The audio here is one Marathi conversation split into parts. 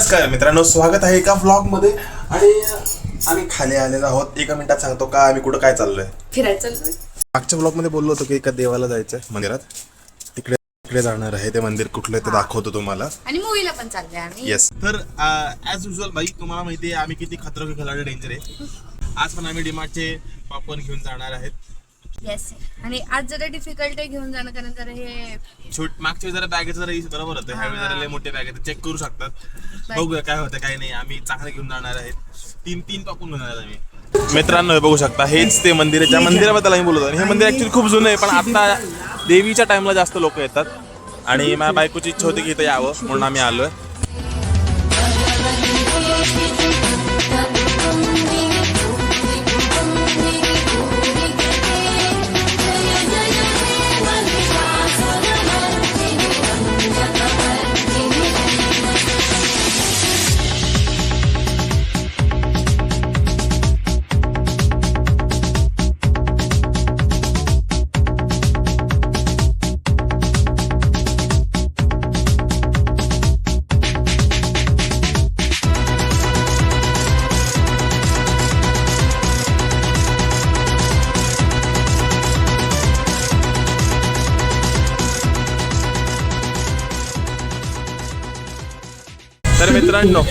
नमस्कार मित्रांनो स्वागत आहे एका व्लॉगमध्ये आणि आम्ही खाली आलेलो आहोत. एका मिनिटात सांगतो का आम्ही कुठं काय चाललोय. फिरायचं चाललोय. मागच्या व्लॉगमध्ये बोललो होतो की एका देवाला जायचंय मंदिरात. तिकडे तिकडे जाणार आहे ते मंदिर कुठलं आहे ते दाखवतो तुम्हाला. आणि मूवीला पण चाललोय आम्ही. येस तर ऍज युजल भाई तुम्हाला माहिती आहे आम्ही किती खतरो के खिलाडी डेंजर आहे. आज पण आम्ही डिमार्टचे पॉपकॉर्न घेऊन जाणार आहेत. येस आणि आज जरा डिफिकल्ट आहे घेऊन जाणं कारण जरा हे छोट मागच्या वेळी जरा बॅगेचं जरा इश्यू बरोबर होतं. ह्यावेळी जरा लय मोठे बॅग आहेत चेक करू शकतात. बघूया काय होतं काय नाही. आम्ही चांगले घेऊन जाणार आहेत. तीन तीन पाकून घेऊन जाणार आम्ही. मित्रांनो हे बघू शकता हेच ते मंदिर आहे. ज्या मंदिराबद्दल आम्ही बोलतो हे मंदिर ऍक्च्युली खूप जुनं आहे पण आता देवीच्या टाइमला जास्त लोक येतात. आणि माझ्या बायकोची इच्छा होती की इथं यावं म्हणून आम्ही आलोय. मित्रांनो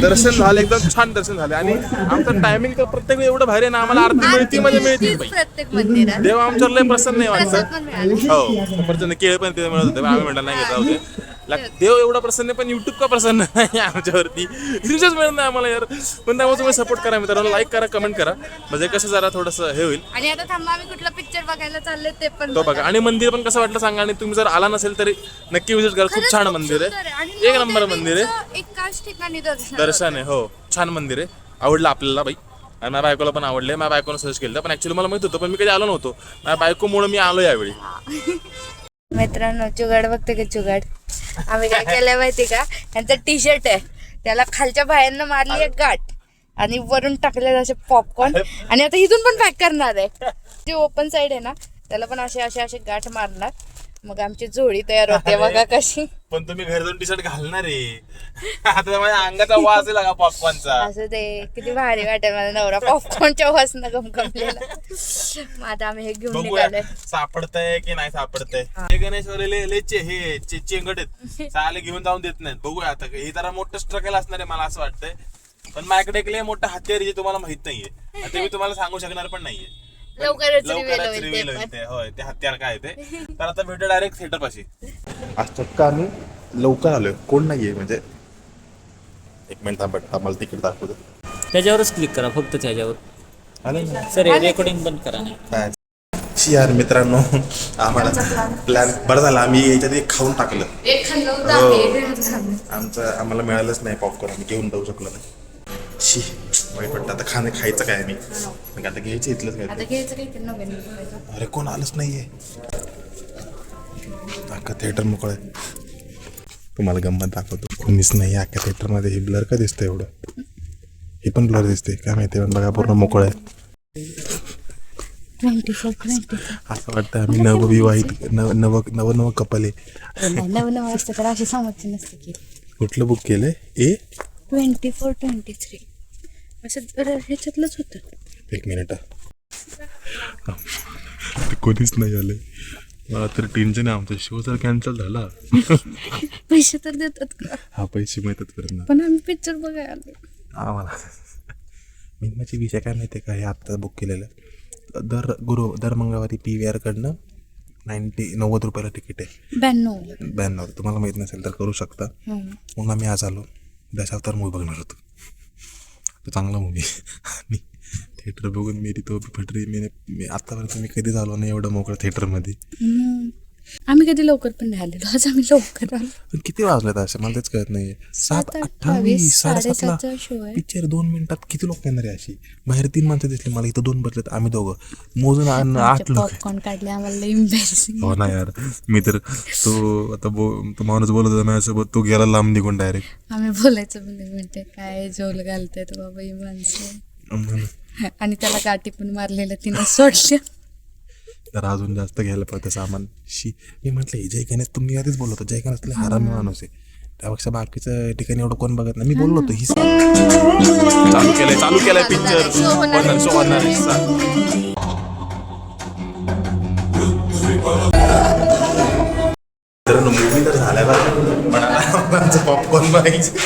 दर्शन झालं एकदम छान दर्शन झाले. आणि आमचं टायमिंग तर प्रत्येक वेळी एवढं भारी आहे ना आम्हाला आरती मिळती म्हणजे मिळते. प्रत्येक मंदिरात. देव आमच्यावर लय प्रसन्न आहे वाटतं. हो प्रसन्न केळ पण तिथे मिळत होते आम्ही म्हटलं नाही घेता होते देव एवढा प्रसन्न आहे, पण युट्यूब का प्रसन्न नाही आमच्यावरती? रिचच मिळत नाही आम्हाला यार. पण त्यामुळे तुम्ही सपोर्ट करा मित्रांनो लाईक करा कमेंट करा. म्हणजे कसं जरा थोडंसं हे होईल. आणि आता थांबा आम्ही कुठला पिक्चर बघायला चाललोय ते पण तो बघा. आणि मंदिर पण कसं वाटलं सांगा आणि तुम्ही जर आला नसेल तरी नक्की विजिट करा. खूप छान मंदिर आहे. एक नंबर मंदिर आहे. एकाच ठिकाणी दर्शन दर्शन आहे. हो छान मंदिर आहे. आवडलं आपल्याला बाई. आणि माझ्या बायकोला पण आवडले माझ्या बायकोनं सर्च केलं पण ऍक्च्युली मला माहीत होतं पण मी कधी आलो नव्हतो. माझ्या बायकोमुळे मी आलो यावेळी. मित्रांनो चुगाड बघते का चुगाड आम्ही काय केलंय माहिती का? यांचा टी शर्ट आहे. त्याला खालच्या बाहेरनं मारली एक गाठ. आणि वरून टाकले असे पॉपकॉर्न आणि आता इथून पण पॅक करणार आहे. जे ओपन साईड आहे ना त्याला पण असे असे असे गाठ मारणार. मग आमची जोडी तयार होते बघा कशी. पण तुम्ही घरी जाऊन टी शर्ट घालणार आहे. आता माझ्या अंगाचा वास आहे लागा पॉपकॉर्नचा असं ते किती भारी वाटेल माझा नवरा. पॉपकॉर्नच्या वासनं गमगमलेला. मग आता आम्ही हे घेऊन बघूया निघालोय. सापडतंय की नाही सापडतंय? हे. गणेश चे हे चे- चेंगट आहेत. चाले घेऊन जाऊन देत नाहीत. बघूया आता हे जरा मोठं स्ट्रगल असणार आहे मला असं वाटतंय. पण माझ्याकडे एक लय मोठं हत्यार आहे जे तुम्हाला माहीत नाहीये. आणि ते मी तुम्हाला सांगू शकणार पण नाहीये. लवकरच लवकरच रिव्हील. होईल ते होय ते हत्यार काय ते? तर आता भेटू डायरेक्ट थिएटर पाशी. आज चक्का आम्ही लवकर आलोय. कोण नाहीये म्हणजे एक मिनिट थांबट आम्हाला तिकीट दाखवतो त्याच्यावरच क्लिक करा फक्त त्याच्यावर. आलं ना सर रेकॉर्डिंग बंद करा नाही काय? शी यार मित्रांनो आम्हाला प्लॅन बरं झालं. आम्ही याच्यात एक खाऊन टाकलं. एक खाल्लं हो. होतं. आमचं आम्हाला मिळालंच नाही पॉपकॉर्न आम्ही घेऊन जाऊ शकलो नाही. शी. वाईट वाटतं आता खाणे खायचं काय मी मग आता घ्यायचं इथलंच काय? घ्यायचं काही ते नवीन बघायचं. अरे कोण आलंच नाहीये. अख्खा थिएटर मोकळं आहे. तुम्हाला गंमत दाखवतो. कोणीच नाही अख्ख्या थिएटरमध्ये हे ब्लर का दिसतं एवढं? हे पण ब्लर दिसते काय माहिती पण बघा पूर्ण मोकळं आहे. असं वाटतं आम्ही नवविवाहित नव नव नव नव कपल आहे नवीन नवीन असतं तर अशी नसते की. कुठलं बुक केलंय? ए? ट्वेंटी फोर ट्वेंटी थ्री असं जरा ह्याच्यातलंच होतं. एक मिनिट कोणीच नाही आले मला तर टेन्शन आहे आमचा शो जर कॅन्सल झाला. पैसे तर देतात का? हा पैसे मिळतात परत ना. पण आम्ही पिक्चर बघायला आलो. आम्हाला मिनिमाची विषय काय माहिती आहे का? हे आत्ता बुक केलेलं. दर गुरु दर मंगळवारी पी व्ही आरकडनं नाईन्टी नव्वद रुपयाला तिकीट आहे. ब्याण्णव. ब्याण्णव. तुम्हाला माहीत नसेल तर करू शकता. म्हणून आम्ही आज आलो. दशावतार मूवी बघणार होतो. चांगला मूवी आणि थिएटर बघून मी तो फटरी मी मी आत्तापर्यंत मी कधीच आलो नाही एवढं मोकळं थिएटरमध्ये आम्ही कधी लवकर पण नाही आलेलो. आज आम्ही लवकर आलो. पण किती वाजलेत असे? मला तेच कळत नाही सात अठ्ठावीस साडेसातला. साडेसातचा show आहे. पिक्चर दोन मिनिटात किती लोक येणार आहे अशी? बाहेर तीन माणसं दिसली मला इथं दोन बसलेत आम्ही दोघं. मोजून आण- आठ लोक पॉपकॉर्न काढले आम्हाला हो ना यार. मी तर तो आता बो तो माणूस बोलत होता माझ्यासोबत तो गेला लांब निघून डायरेक्ट आम्ही बोलायचं म्हणजे म्हणते काय झोल घालतायत बाबा ही माणसं. आणि त्याला गाठी पण मारलेल्या तिनं सोडल्या. अजून जास्त घ्यायला पडतं सामान शी मी म्हटलं हे जय गणेश तुम्ही आधीच बोलत होतो. जय गणेश तुला हरामी माणूस आहे. त्यापेक्षा बाकीचं ठिकाणी एवढं कोण बघत नाही. मी बोललो होतो ही चालू केलंय चालू केलंय पिक्चर show शो होणार मूवी तर बरं पॉपकॉर्न बघायचं.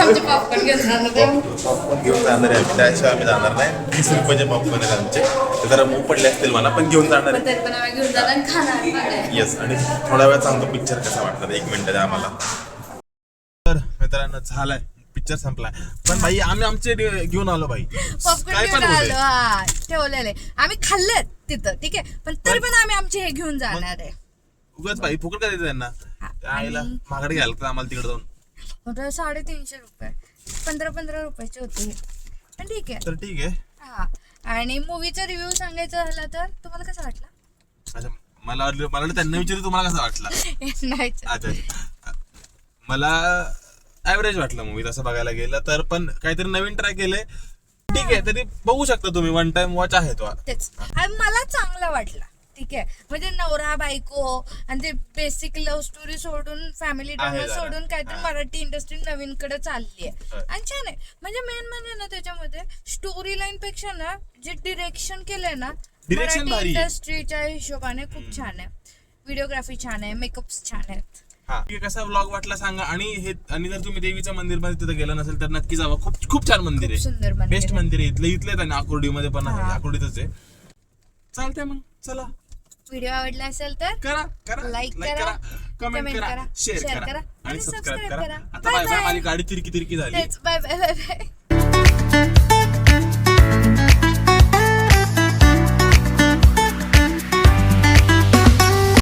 आमचे पॉपकॉर्न घेऊन जाणार ते. पॉपकॉर्न घेऊन जाणार आहे. आम्ही त्याशिवाय आम्ही जाणार नाही. तीस रुपयाचे पॉपकॉर्न आहेत आमचे. ते जरा मऊ पडले असतील मला पण घेऊन जाणार पण तरी पण आम्ही घेऊन जाणार आणि खाणार पण आहे. येस आणि थोड्या वेळात सांगतो पिक्चर कसा एक मिनिट द्या आम्हाला. तर मित्रांनो झालाय. पिक्चर संपलाय. पण भाई आम्ही आमचे डे- घेऊन आलो भाई पॉपकॉर्न काय घेऊन पण आलो. हा ठेवलेले. आम्ही खाल्लेत तिथं ठीक आहे? पण तरी पण आम्ही आमचे हे घेऊन जाणार आहे. उगाच भाई फुकट देते त्यांना त्या आईला महागडे घ्यायला लागतं आम्हाला तिकडे जाऊन. होतं साडेतीनशे रुपये. पंधरा पंधरा रुपयाचे होते. पण ठीक आहे. तर ठीक आहे. हा. आणि मूवीचा रिव्ह्यू सांगायचा झाला तर तुम्हाला कसं वाटला? अच्छा मला वाटलं मला वाटलं त्यांना विचारलं तुम्हाला कसा वाटला? नाही अच्छा. अच्छा मला ऍव्हरेज वाटलं मूवी तसं बघायला गेलं तर पण काहीतरी नवीन ट्राय केलंय. ठीक आहे तरी बघू शकता तुम्ही. वन टाइम वॉच आहे तो. तेच. आणि मला चांगला वाटला. ठीक आहे. म्हणजे नवरा बायको आणि ते बेसिक लव्ह स्टोरी सोडून फॅमिली ड्रामा जरा. सोडून काहीतरी हा. मराठी इंडस्ट्री नवीन कडे चालली आहे. होय. आणि छान आहे. म्हणजे मेन म्हणजे ना त्याच्यामध्ये स्टोरी लाईन पेक्षा ना जे डिरेक्शन केलंय ना Direction मराठी भारी. आहे. इंडस्ट्रीच्या हिशोबाने खूप छान आहे. व्हिडिओग्राफी छान आहे मेकअप छान आहेत. हा. कसा व्लॉग वाटला सांगा. आणि हे आणि जर तुम्ही देवीचं मंदिरमध्ये तिथे गेला नसेल तर नक्की जावा. खूप खूप छान मंदिर खूप सुंदर आहे मंदिर बेस्ट आहे. मंदिर आहे. इथलं इथलं आहे आकुर्डी मध्ये पण आहे. हा. आकुर्डीतच आहे. चालतंय मग. चला. व्हिडिओ आवडला असेल तर करा करा Like करा, कमेंट करा शेअर करा आणि सबस्क्राईब करा. आता बाय बाय. माझी गाडी तिरकी तिरकी झाली बाय बाय बाय बाय